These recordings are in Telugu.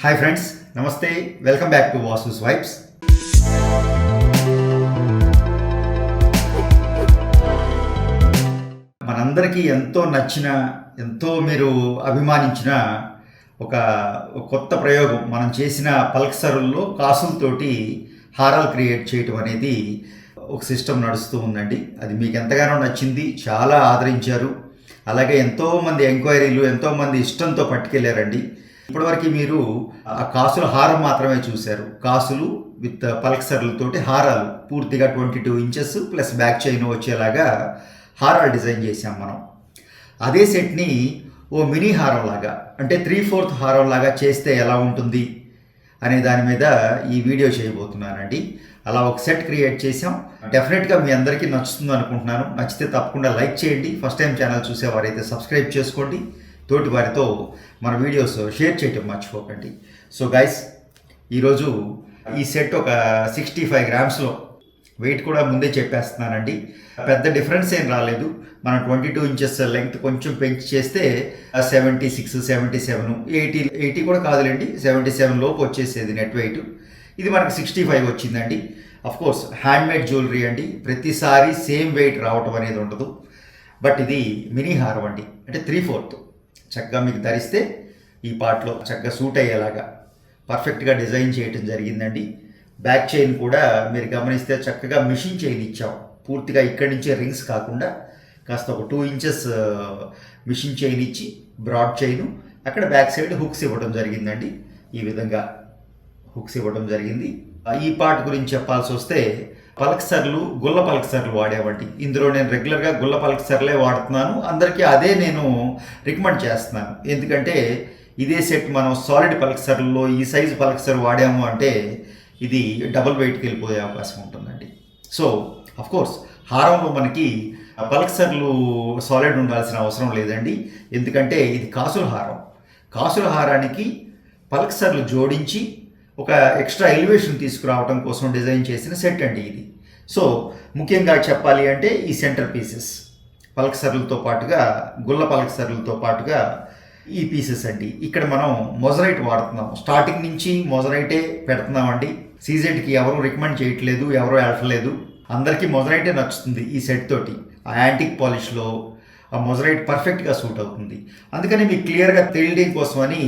హాయ్ ఫ్రెండ్స్ నమస్తే. Welcome back to Vasu vibes మనందరికీ ఎంతో నచ్చిన ఎంతో మీరు అభిమానించిన ఒక ఒక కొత్త ప్రయోగం. మనం చేసిన పల్క్సరుల్లో కాసులతోటి హారాలు క్రియేట్ చేయటం అనేది ఒక సిస్టమ్ నడుస్తూ ఉందండి. అది మీకు ఎంతగానో నచ్చింది చాలా ఆదరించారు. అలాగే ఎంతోమంది ఎంక్వైరీలు ఎంతోమంది ఇష్టంతో పట్టుకెళ్ళారండి ఇప్పటివరకు మీరు ఆ కాసుల హారం మాత్రమే చూశారు. కాసులు విత్ పల్క్సర్లతోటి హారాలు. పూర్తిగా twenty two inches plus back chain వచ్చేలాగా హారాలు డిజైన్ చేసాం మనం. అదే సెట్ని ఓ మినీ హారం లాగా అంటే త్రీ ఫోర్త్ హారం లాగా చేస్తే ఎలా ఉంటుంది అనే దాని మీద ఈ వీడియో చేయబోతున్నానండి. అలా ఒక సెట్ క్రియేట్ చేసాం డెఫినెట్గా మీ అందరికీ నచ్చుతుంది అనుకుంటున్నాను నచ్చితే తప్పకుండా లైక్ చేయండి. ఫస్ట్ టైం ఛానల్ చూసేవారైతే సబ్స్క్రైబ్ చేసుకోండి. తోటి వారితో మన వీడియోస్ షేర్ చేయటం మర్చిపోకండి. సో గైస్ ఈరోజు ఈ సెట్ ఒక సిక్స్టీ ఫైవ్ గ్రామ్స్లో వెయిట్ కూడా ముందే చెప్పేస్తున్నానండి. పెద్ద డిఫరెన్స్ ఏం రాలేదు. మనం ట్వంటీ టూ ఇంచెస్ లెంగ్త్ కొంచెం పెంచి చేస్తే seventy six seventy seven eighty eighty కూడా కాదులేండి. సెవెంటీ సెవెన్ లోపు వచ్చేసేది నెట్ వెయిట్ ఇది మనకు సిక్స్టీ ఫైవ్ వచ్చిందండి కోర్స్ హ్యాండ్మేడ్ జ్యువెలరీ అండి. ప్రతిసారి సేమ్ వెయిట్ రావటం అనేది ఉండదు. బట్ ఇది మినీ హారం అండి. అంటే త్రీ ఫోర్త్ చక్కగా మీకు ధరిస్తే ఈ పార్ట్లో చక్కగా సూట్ అయ్యేలాగా పర్ఫెక్ట్గా డిజైన్ చేయటం జరిగిందండి. బ్యాక్ చైన్ కూడా మీరు గమనిస్తే చక్కగా మిషన్ చైన్ ఇచ్చాం. పూర్తిగా ఇక్కడి నుంచే రింగ్స్ కాకుండా కాస్త ఒక టూ ఇంచెస్ మిషన్ చైన్ ఇచ్చి బ్రాడ్ చైను అక్కడ బ్యాక్ సైడ్ హుక్స్ ఇవ్వడం జరిగిందండి. ఈ విధంగా హుక్స్ ఇవ్వడం జరిగింది. ఆ, ఈ పార్ట్ గురించి చెప్పాల్సి వస్తే పల్క్సర్లు గుల్ల పల్క్సర్లు వాడేవంటి ఇందులో నేను రెగ్యులర్గా గుల్ల పల్క్సర్లే వాడుతున్నాను. అందరికీ అదే నేను రికమెండ్ చేస్తున్నాను. ఎందుకంటే ఇదే సెట్ మనం సాలిడ్ పల్క్సర్లో ఈ సైజు పల్క్సర్ వాడాము అంటే ఇది డబుల్ వెయిట్కి వెళ్ళిపోయే అవకాశం ఉంటుందండి. సో అఫ్ కోర్స్ హారంలో మనకి పల్క్సర్లు సాలిడ్ ఉండాల్సిన అవసరం లేదండి. ఎందుకంటే ఇది కాసుల హారం. కాసుల హారానికి పల్క్సర్లు జోడించి ఒక ఎక్స్ట్రా ఎలివేషన్ తీసుకురావడం కోసం డిజైన్ చేసిన సెట్ అండి ఇది. సో ముఖ్యంగా చెప్పాలి అంటే ఈ సెంటర్ పీసెస్ పల్క్సర్లతో పాటుగా గుల్ల పల్క్సర్లతో పాటుగా ఈ పీసెస్ అండి. ఇక్కడ మనం మొజరైట్ వాడుతున్నాం. స్టార్టింగ్ నుంచి మొజరైటే పెడుతున్నామండి. సీజెడ్కి ఎవరు రికమెండ్ చేయట్లేదు ఎవరు ఏడలేదు అందరికీ మొజరైటే నచ్చుతుంది ఈ సెట్ తోటి. ఆ యాంటిక్ పాలిష్లో ఆ మొజరైట్ పర్ఫెక్ట్గా సూట్ అవుతుంది. అందుకని మీకు క్లియర్గా తెలియడం కోసమని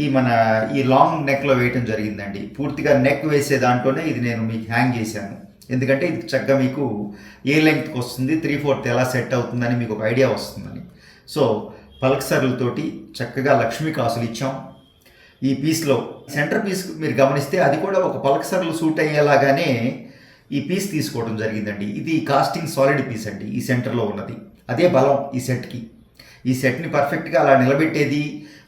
ఈ మన ఈ లాంగ్ నెక్లో వేయటం జరిగిందండి. పూర్తిగా నెక్ వేసే దాంట్లోనే ఇది నేను మీకు హ్యాంగ్ చేశాను. ఎందుకంటే ఇది చక్కగా మీకు ఏ లెంగ్త్కి వస్తుంది త్రీ ఫోర్త్ ఎలా సెట్ అవుతుందని మీకు ఒక ఐడియా వస్తుందని. సో పల్క్సర్లతోటి చక్కగా లక్ష్మీ కాసులు ఇచ్చాం. ఈ పీస్లో సెంటర్ పీస్ మీరు గమనిస్తే అది కూడా ఒక పల్క్సర్లు సూట్ అయ్యేలాగానే ఈ పీస్ తీసుకోవడం జరిగిందండి. ఇది కాస్టింగ్ సాలిడ్ పీస్ అండి. ఈ సెంటర్లో ఉన్నది. అదే బలం ఈ సెట్కి ఈ సెట్ని పర్ఫెక్ట్గా అలా నిలబెట్టేది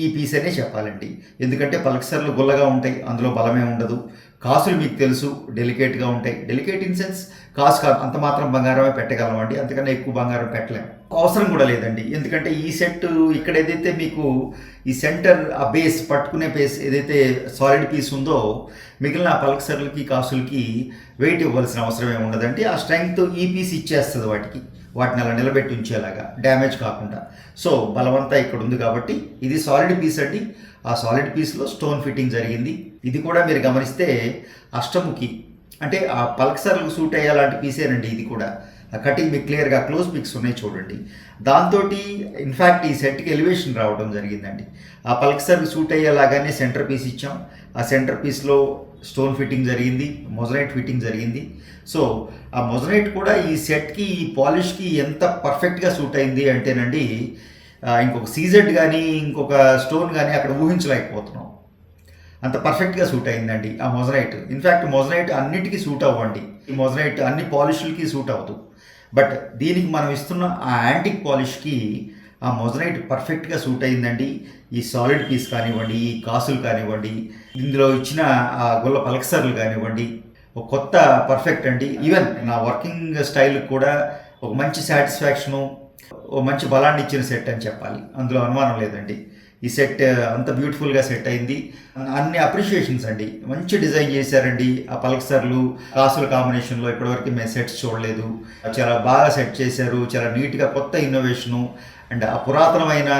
ఈ పీస్ అనే చెప్పాలండి. ఎందుకంటే పలక్సర్లు గుల్లగా ఉంటాయి అందులో బలమే ఉండదు. కాసులు మీకు తెలుసు డెలికేట్గా ఉంటాయి. డెలికేట్ ఇన్ సెన్స్ కాసు కాదు అంత మాత్రం బంగారమే పెట్టగలమండి అంతకన్నా ఎక్కువ బంగారం పెట్టలేము అవసరం కూడా లేదండి. ఎందుకంటే ఈ సెట్ ఇక్కడ ఏదైతే మీకు ఈ సెంటర్ ఆ బేస్ పట్టుకునే బేస్ ఏదైతే సాలిడ్ పీస్ ఉందో మిగిలిన పలక్సర్లకి కాసులకి వెయిట్ ఇవ్వాల్సిన అవసరం ఏమి ఉండదండి. ఆ స్ట్రెంగ్త్ ఈ పీస్ ఇచ్చేస్తుంది వాటికి. వాటిని అలా నిలబెట్టి ఉంచేలాగా డ్యామేజ్ కాకుండా. సో బలవంతా ఇక్కడ ఉంది కాబట్టి ఇది సాలిడ్ పీస్ అండి. ఆ సాలిడ్ పీస్లో స్టోన్ ఫిట్టింగ్ జరిగింది. ఇది కూడా మీరు గమనిస్తే అష్టముఖి అంటే ఆ పల్క్సర్లకు సూట్ అయ్యేలాంటి పీసేనండి ఇది కూడా. ఆ కటింగ్ మీకు క్లియర్గా క్లోజ్ పిక్స్ ఉన్నాయి చూడండి. దాంతో ఇన్ఫ్యాక్ట్ ఈ సెట్కి ఎలివేషన్ రావడం జరిగిందండి. ఆ పల్క్సర్కి సూట్ అయ్యేలాగానే సెంటర్ పీస్ ఇచ్చాం. ఆ సెంటర్ పీస్లో స్టోన్ ఫిట్టింగ్ జరిగింది మొజరైట్ ఫిట్టింగ్ జరిగింది. సో ఆ మొజరైట్ కూడా ఈ సెట్కి ఈ పాలిష్కి ఎంత పర్ఫెక్ట్గా సూట్ అయింది అంటేనండి ఇంకొక సీజెడ్ కానీ ఇంకొక స్టోన్ కానీ అక్కడ ఊహించలేకపోతున్నాం. అంత పర్ఫెక్ట్గా సూట్ అయిందండి ఆ మొజరైట్. ఇన్ఫ్యాక్ట్ మొజరైట్ అన్నిటికీ సూట్ అవ్వండి. ఈ మొజరైట్ అన్ని పాలిష్లకి సూట్ అవ్వదు. బట్ దీనికి మనం ఇస్తున్న ఆ యాంటిక్ పాలిష్కి ఆ మొజనైట్ పర్ఫెక్ట్గా సూట్ అయిందండి. ఈ సాలిడ్ పీస్ కానివ్వండి ఈ కాసులు కానివ్వండి ఇందులో ఇచ్చిన ఆ గుల్ల పలక్సర్లు కానివ్వండి ఒక కొత్త పర్ఫెక్ట్ అండి. ఈవెన్ నా వర్కింగ్ స్టైల్ కూడా ఒక మంచి సాటిస్ఫాక్షను ఓ మంచి బలాన్ని ఇచ్చిన సెట్ అని చెప్పాలి. అందులో అనుమానం లేదండి. ఈ సెట్ అంత బ్యూటిఫుల్గా సెట్ అయింది. అన్ని అప్రిషియేషన్స్ అండి. మంచి డిజైన్ చేశారండి. ఆ పలక్సర్లు కాసుల కాంబినేషన్లో ఇప్పటివరకు మేము సెట్స్ చూడలేదు. చాలా బాగా సెట్ చేశారు. చాలా నీట్గా కొత్త ఇన్నోవేషను అండ్ ఆ పురాతనమైన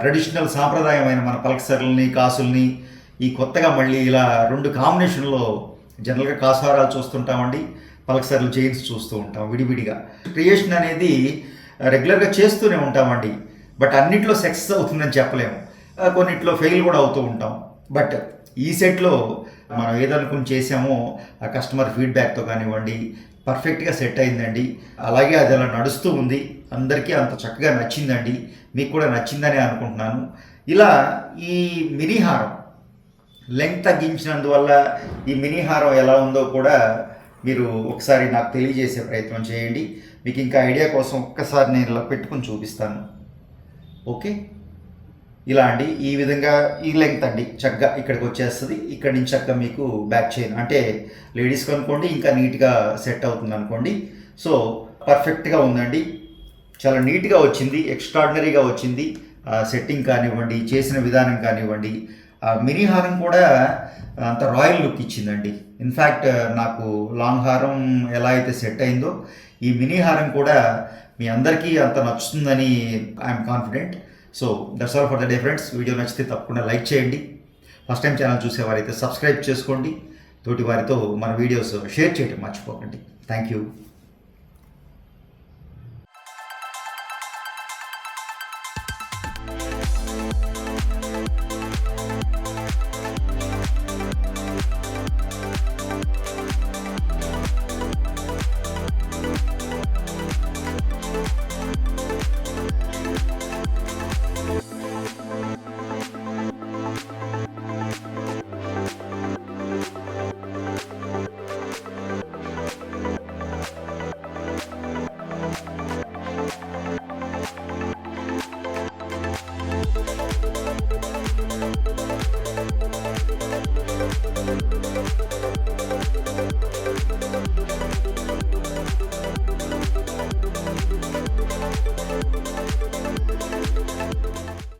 ట్రెడిషనల్ సాంప్రదాయమైన మన పల్సర్లని కాసుల్ని ఈ కొత్తగా మళ్ళీ ఇలా రెండు కాంబినేషన్లో జనరల్గా కాసారాలు చూస్తుంటామండి పల్సర్లు చైన్స్ చూస్తూ ఉంటాం విడివిడిగా. క్రియేషన్ అనేది రెగ్యులర్గా చేస్తూనే ఉంటామండి బట్ అన్నిట్లో సక్సెస్ అవుతుందని చెప్పలేము. కొన్నిట్లో ఫెయిల్ కూడా అవుతూ ఉంటాం. బట్ ఈ సెట్లో మనం ఏదనుకుని చేసామో ఆ కస్టమర్ ఫీడ్బ్యాక్తో కానివ్వండి పర్ఫెక్ట్గా సెట్ అయిందండి. అలాగే అది అలా నడుస్తూ ఉంది. అందరికీ అంత చక్కగా నచ్చిందండి. మీకు కూడా నచ్చిందని అనుకుంటున్నాను. ఇలా ఈ మినీహారం లెంగ్త్ తగ్గించినందువల్ల ఈ మినీహారం ఎలా ఉందో కూడా మీరు ఒకసారి నాకు తెలియజేసే ప్రయత్నం చేయండి. మీకు ఇంకా ఐడియా కోసం ఒక్కసారి నేను ఇలా పెట్టుకుని చూపిస్తాను. ఓకే? ఇలా అండి. ఈ విధంగా ఈ లెంగ్త్ అండి. చక్కగా ఇక్కడికి వచ్చేస్తుంది. ఇక్కడి నుంచి చక్కగా మీకు బ్యాక్ చైన్ అంటే లేడీస్కి అనుకోండి ఇంకా నీట్గా సెట్ అవుతుంది అనుకోండి. సో పర్ఫెక్ట్గా ఉందండి. చాలా నీట్గా వచ్చింది ఎక్స్ట్రాడినరీగా వచ్చింది. సెట్టింగ్ కానివ్వండి చేసిన విధానం కానివ్వండి. ఆ మినీ హారం కూడా అంత రాయల్ లుక్ ఇచ్చిందండి. ఇన్ఫ్యాక్ట్ నాకు లాంగ్ హారం ఎలా అయితే సెట్ అయిందో ఈ మినీ హారం కూడా మీ అందరికీ అంత నచ్చుతుందని I'm confident so that's all for the day friends video నచ్చితే తప్పకుండా లైక్ చేయండి. ఫస్ట్ టైం ఛానల్ చూసేవారైతే సబ్స్క్రైబ్ చేసుకోండి. తోటి వారితో మన వీడియోస్ షేర్ చేయడం మర్చిపోకండి. Thank you